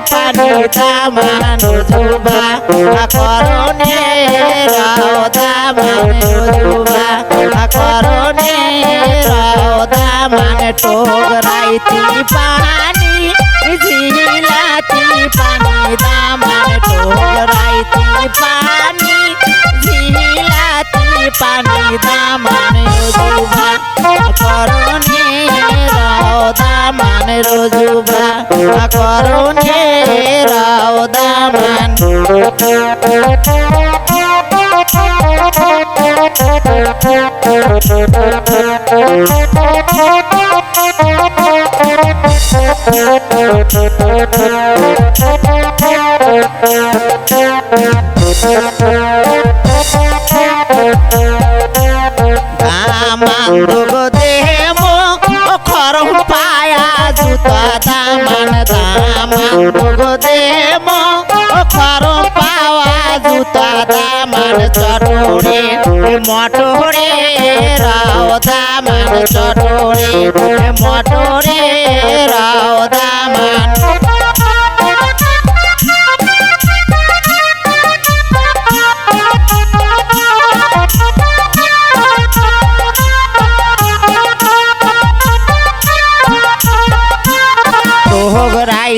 পানি দামান যুবা করণে দামান যুবা করণে দামান টোগরাইতি পানি ঝিলাতি পানি দামান টোগরাইতি পানি ঝিলাতি পানি দামান যুবা করণে দামান রজুবা করণে দামান দামান্দগ দেহ খরম পাওয়া জুতা দামান চটরে মটরে রাও দামান চটরে মটরে রাও দামান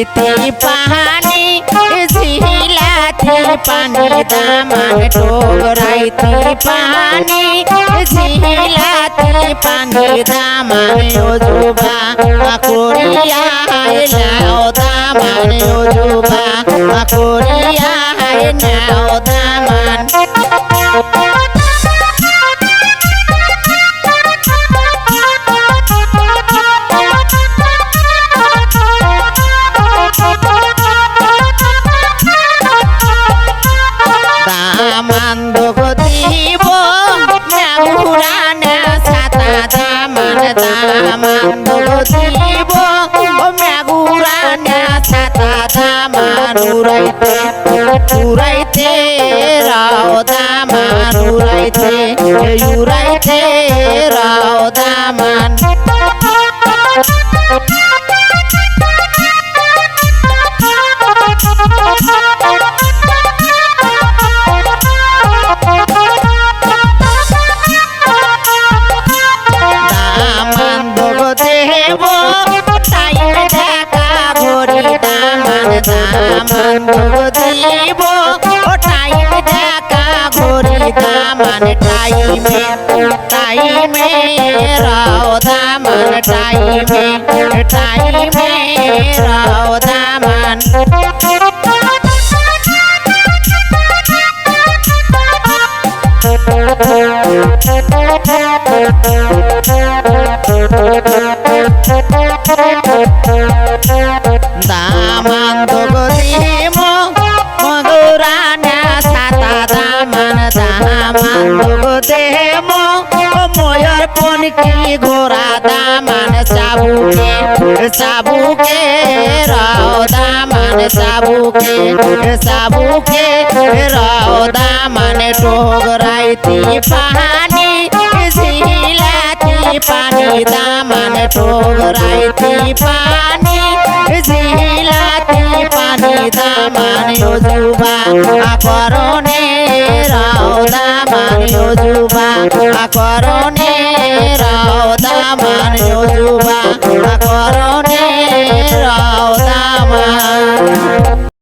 টোগরাইতি পাহানি ঝিলাতি পানি দামান টোগরাইতি পানি ঝিলাতি পানি দামান ওজুবা করিয়া নাও দামান ওজুবা করিয়া নাও দামান দামান দামান দিব ও টাইম দেখা ঘড়ি দামান টাইমে টাইমে রাও দামান টাইমে টাইমে রাও দামান দামান দগ দিব মধুরানা সাতা দামান দামান দগ দেব ময়ূর পনকি ঘোড়া দামান সাবুকে সাবুকে রাও দামান। সাবুকে সাবুকে রাও দামান যুবা করণে রাও দামান যুবা করণে